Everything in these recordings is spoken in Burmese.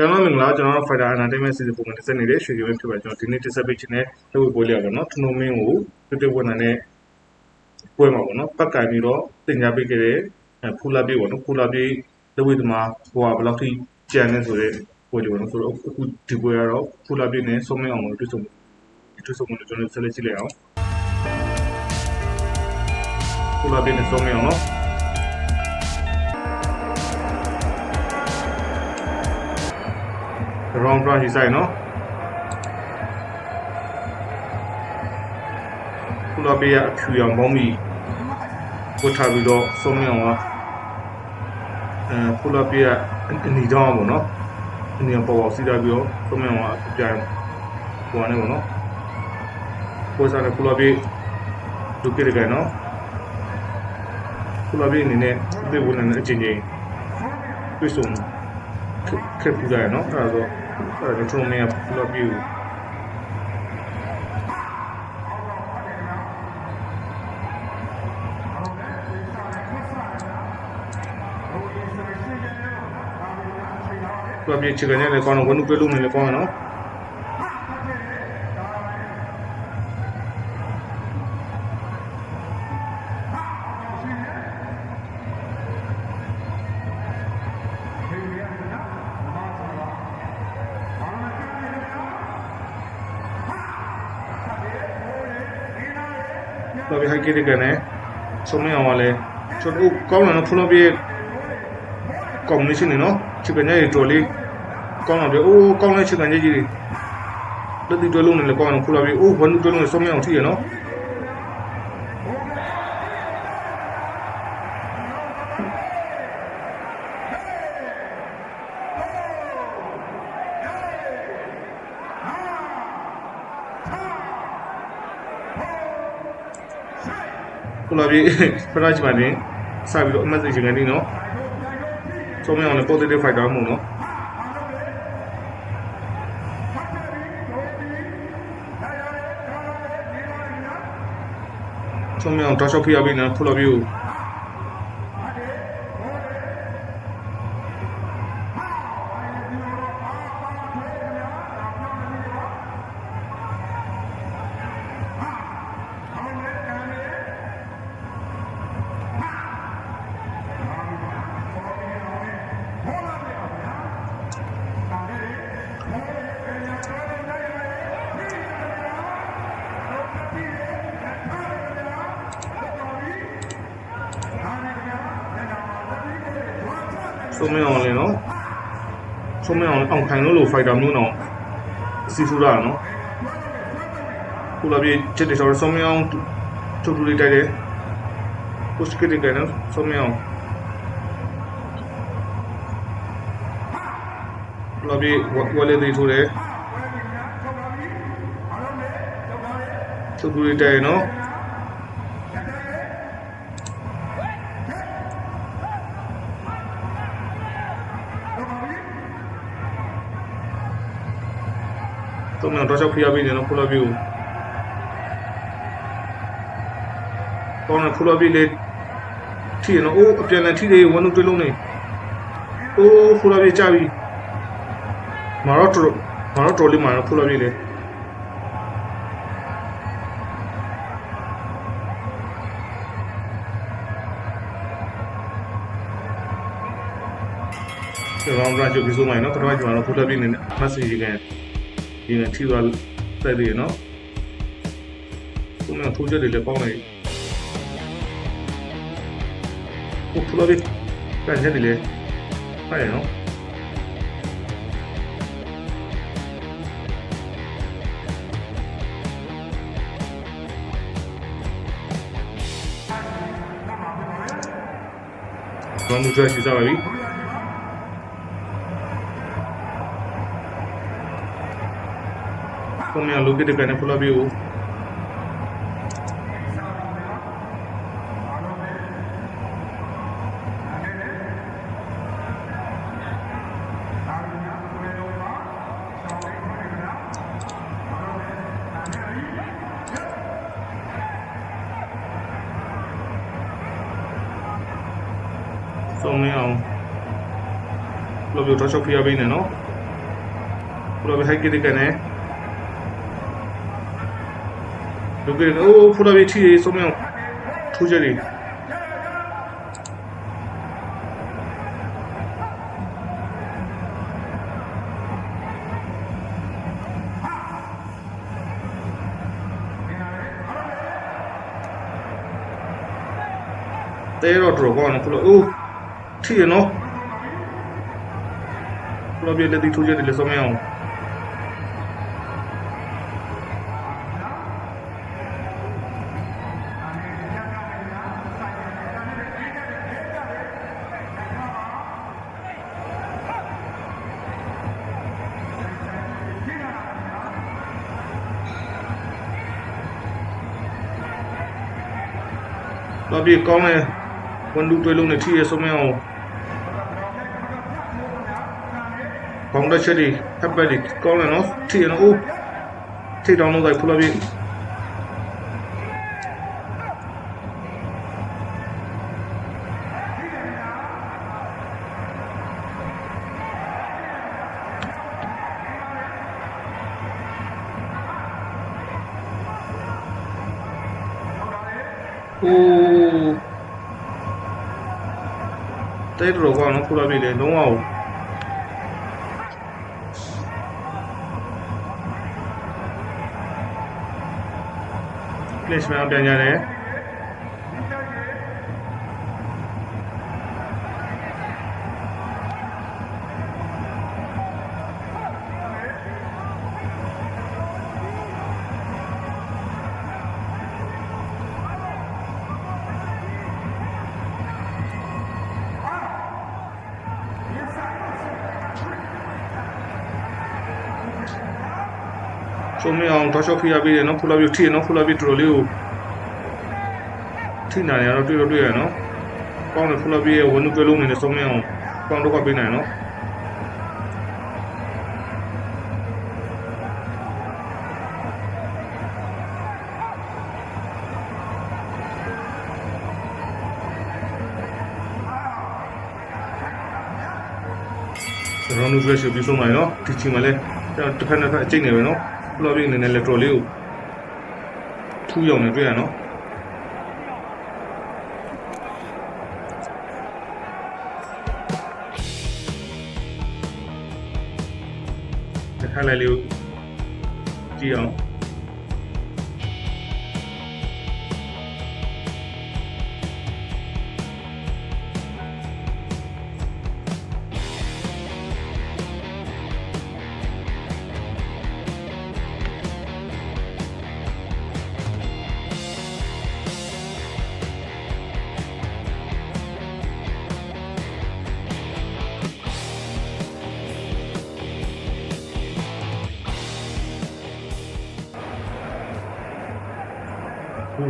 ကဲမင်္ဂလာကျွန်တော်တို့ Fighter Entertainment Season ပုံမှန်တက်ဆက်နေတဲ့ရွှေရွှေဖြစ်ပါကျွန်တော်ဒီနေ့တက်ဆက်ပေးခြင်းနဲ့လုပ်ဝေပွဲလေးရပါတော့ထနုံမင်းကိုပြပြဝန်နဲ့ပွဲမှာပေါ့နော်ပတ်ကင်ပြီးတော့တင်ညာပေးခဲ့တဲ့ဖူလာပြေပေါ့နော်ဖူလာပြေလုပ်ဝေသမားဟိုကဘယ်လောက်ထိကြံနေဆိုတဲ့ပွဲလေးပေါ့နော်ဆိုတော့အခုဒီပွဲကတော့ဖူလာပြေနဲ့ဆုံးမင်းအောင်ကိုတွေ့ဆုံတွေ့ဆုံလို့ကျွန်တော်ဆက်လက်ကြည့်လိုက်အောင်ဖူလာပြေနဲ့ဆုံးမင်းအောင်နော် round brush ရှိဆိုင်နော်ခုလာပေးရအဖြူရောင်ပေါင်းပြီးပို့ထားပြီးတော့စုံမြောင်ကအဲခုလာပေးရအနေတောင်းပေါ့နော်အနေပေါ်ပေါ်စီးတာပြီးတော့စုံမြောင်ကအပြိုင်ဟိုကနေပေါ့နော်ပို့စားတဲ့ခုလာပေးဒုက္ခရကနော်ခုလာပေးအနေနဲ့ဒီဝန်နဲ့အချင်းချင်းပြေဆုံးခက်ပူကြရနော်အဲ့ဒါဆို အဲ့ဒါကျွန်တော်မင်းကဖလော့ပြူဖလော့ပြချင်တယ် ဘယ်လိုပြလို့မလဲကောင်းနော်ဖလော့ပြဟိုက်ကိတဲ့ကနေဆုံးမအောင်ပါလေကျွန်တော်ကောင်းတယ်နော်ဖလော့ပြကောင်းနေရှင်နော်ချစ်ကနေတော်လေးကောင်းတော့ပြအိုးကောင်းတဲ့ချစ်ကနေကြီးတွေလက်တီတွဲလုံးနဲ့လည်းကောင်းအောင်ဖလော့ပြအိုးဘယ်လိုတွဲလုံးနဲ့ဆုံးမအောင်ထိရနော် ခုလာပြီးဖရချ်ပါနေစပြီးတော့အမတ်စီချင်ကနေနော်ဆုံးမအောင်လည်း positive fighter မို့နော်ဆုံးမအောင်တောက်လျှောက်ဖိရပြီးနော်ခုလာပြီးကို ဆုံးမအောင်လည်းနော်ဆုံးမအောင်အောင်ခိုင်လို့လို့ fighter မျိုးတော့စီဖူလာနော်ခုလာပြီးချက်တယ်ဆိုတော့ဆုံးမအောင်ထုတ်ထူလေးတိုက်တယ် push ကတဲ့ကနေဆုံးမအောင်လာပြီးဝလေးသေးထိုးတယ်ထုတ်ထူလေးတိုက်ရနော် တော့ကျွန်တော်တော့ဖိရပေးနေတော့ဖူလာပြီးကိုကောင်းတယ်ဖူလာပြီးလေထိရနော်အိုးအပြန်လန်ထိတယ်ဝန်းတို့တွဲလုံးနေအိုးဖူလာပြီးကြပြီမာတော့တော်မာတော့တော်လေးမာတော့ဖူလာပြီးလေကျွန်တော်တို့ကကြိုပြီးဆိုမှနော်တော်တော်ကျွန်တော်ဖူလာပြီးနေမက်ဆေ့ချ်ကန် ဒီနေ့ထိသွားတိုက်တယ်နော်သူကထိုးချက်တွေလည်းပေါင်းလိုက်ဟုတ်ဖလိုဘီကန်ချက်တွေလည်းဖိုက်ရနော်ဘာမှမကြွရှိစားပါပြီ come a look at the canopula view so မင်းအောင်လို့ပြောတော့ရှော့ဖိရပေးနေနော်ဖူလာဘီဟိုက်ကစ်ကနေ လူကအိုးဖူလာဘီထီဆုံးမြောင်ထူးကြတယ်တဲတော့တော်ကောင်းနော်ဖလိုအိုးထီရနော်ဖလိုပြလက်တီထိုးကြတယ် လေဆုံးမအောင်တော့ပြေကောင်းတယ်ဝန်လူတွေလုံးနဲ့ထီရဆုံးမအောင်ဘောင်းတက်ချက်ဒီဟပ်ပက်ဒီကောင်းတယ်နော်ထီရနော်အိုးထိတောင်းလို့လိုက်ဖလိုပြေ တဲတော်ကောင်းနော်ဖူလာပြီလေလုံးဝလက်စမန်ပြန်ကြတယ် ချုံမအောင်တော့ရှော့ဖိရပြီးတယ်နော်ဖူလာပြီထီနော်ဖူလာပြီတော်လေးကိုထိနိုင်ရတော့တွေ့တော့တွေ့ရနော်ကောင်းတယ်ဖူလာပြီရဲ့ဝန်နုကလုံးနေနဲ့စုံမအောင်ကောင်းတော့ကပေးနိုင်နော်ကျွန်တော်တို့ရွှေရှိပြီးဆုံးပါနော်ဒီချိန်မှာလဲတစ်ဖက်တစ်ဖက်အကျိတ်နေပဲနော် ဖလော်ပြီးအနေနဲ့လက်တော်လေးကိုထူးရောက်နေတွေ့ရနော်တစ်ခါလေးလေးကိုကြည့်အောင်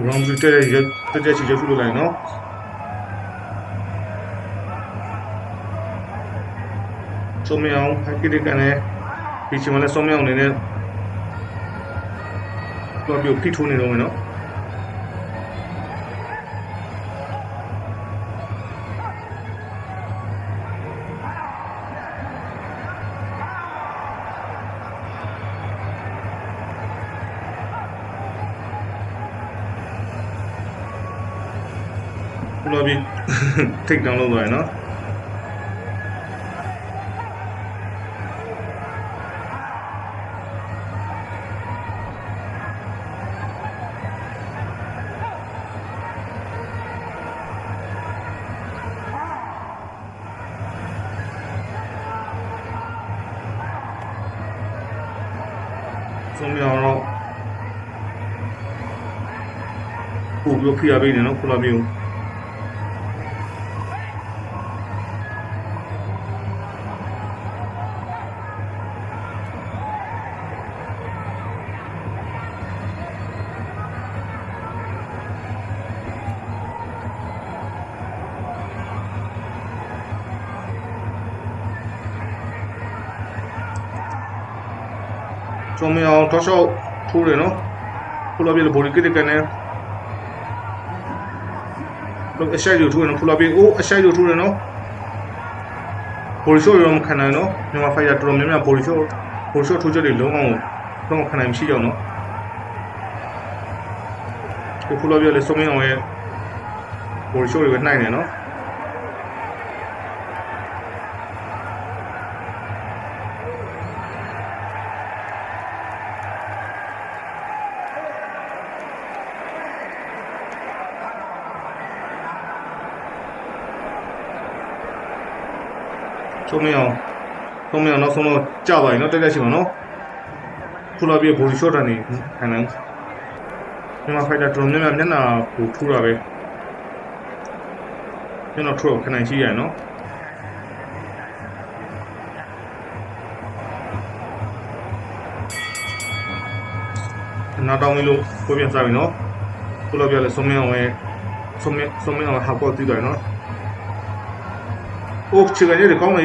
ဟို round တက်တဲ့ရက်တက်တဲ့ချီချက်ဖူးလို့လိုက်နော်စုံမအောင်ဟက်ကစ်ကနေဒီချိန်မှာလဲစုံမအောင်နေနဲ့တော့ပြဖိထိုးနေတော့မယ်နော် ခုလိုပြီးထိတ်တောင်းလို့သွားရနော်ဆုံးမြောင်တော့ပို့ပြီးဖိရပေးနေနော်ခုလိုမျိုး ကျော်မအောင်တောက်လျှောက်ထိုးတယ်နော်ဖူလာပြေဘော်ဒီကစ်ကနေလို့အရှိုက်ယူထိုးတယ်နော်ဖူလာပြေအိုးအရှိုက်ယူထိုးတယ်နော်ဘော်ဒီရှိုးရောမခံနိုင်နော်မြန်မာဖိုင်ယာတော်တော်များများဘော်ဒီရှိုးဟိုရှော့ထိုးချက်တွေလုံးအောင်တော့ခဏမရှိကြအောင်နော်ကိုဖူလောပြလေစုံမင်းအောင်ရဲ့ဟိုရှော့တွေပဲနှိုက်နေနော် စုံမင်းအောင်စုံမင်းအောင်နောက်ဆုံးတော့ကြာပါပြီနော်တက်တက်ရှိမှာနော်ဖူလောပြဘူရှော့တန်နေခံနေမြန်မာဖိုက်တာတော်တော်များများမျက်နှာကိုထူတာပဲမျက်နှာထူတော့ခဏရှိရနော်နားတောင်းလေးလို့ပြောပြစားပြီနော်ဖူလောပြလဲစုံမင်းအောင်ရဲ့စုံမင်းစုံမင်းအောင်ဟာပေါ်တည်တယ်နော် အိုးချေကနေကောင်းလေ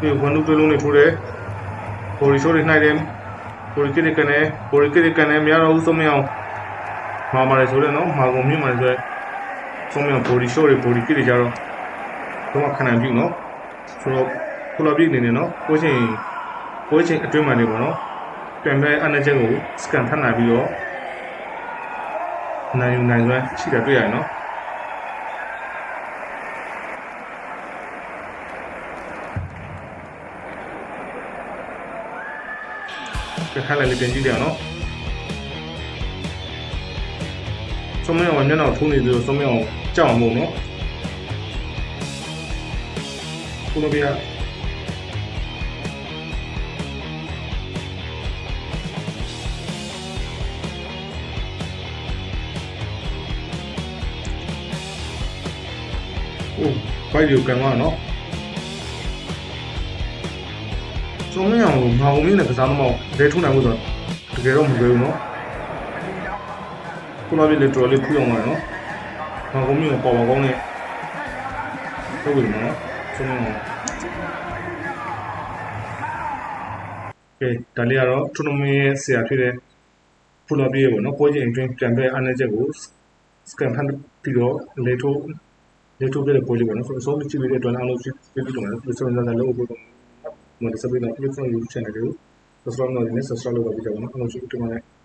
ဒီဝန်လူတွေလုံးနေထိုးတယ်ဘော်ရီရှိုးတွေနှိုက်တယ်ဘော်ရီကိရကန်နဲ့ ဘော်ရီကိရကန်နဲ့မရတော့ဘူးသုံးမအောင်မာမာလေဆိုတယ်နော်မာကုန်မြင့်မာလေဆိုရဲသုံးမအောင်ဘော်ရီရှိုးတွေဘော်ရီကိရကြတော့တော့ခဏပြုနော်ဆိုတော့ဖလိုပြည့်နေနေနော်ကိုချင်းကိုချင်းအတွင်းမှာနေပေါ့နော်ပြန်ပဲအနက်ချက်ကိုစကန်ထပ်နာပြီးတော့နိုင်ယူနိုင်စွမ်းရှိတာတွေ့ရတယ်နော်ကခါလိုက်လေးပြန်ကြည့်ကြအောင်နော်စုံမအောင်မျက်နှာထိုးနေပြီးတော့စုံမအောင် ကြောက်အောင်မို့နော်ခုလိုပြရအိုးဘိုက်ဒီကိုကန်သွားနော်စုံမအောင်ငါုံမင်းနဲ့ကစားသမားလဲထုံးနိုင်မှုဆိုတော့တကယ်တော့မလွယ်ဘူးနော်ခုနကလေတော်လေးဖူးအောင်ပါနော် ငါုံမင်းကိုပေါ်ပေါ်ကောင်းနဲ့ဟုတ်ပြီနော်စုံမအောင်ကဲဒါလေးကတော့ထူနမင်းရဲ့ဆရာဖြစ်တဲ့ဖူလာပြေးပေါ့နော်ပွဲချင်းအတွင်းပြန်ပဲအားနည်းချက်ကိုစကန်ဖန်ပြီးတော့လေထိုးလေထိုးပြတဲ့ပွဲလေးပေါ့နော်ဆိုတော့ဆုံးမကြည့်တဲ့အတွက်အားလုံးပြည့်ပြည့်တော့တယ်ဆိုတော့လည်းလို့ဘုံ Bueno, esa primera película de YouTube channel, subscribe no subscribe လုပ်ပါကြပါနော်။အဲ့လိုရှိတယ်မှာလည်း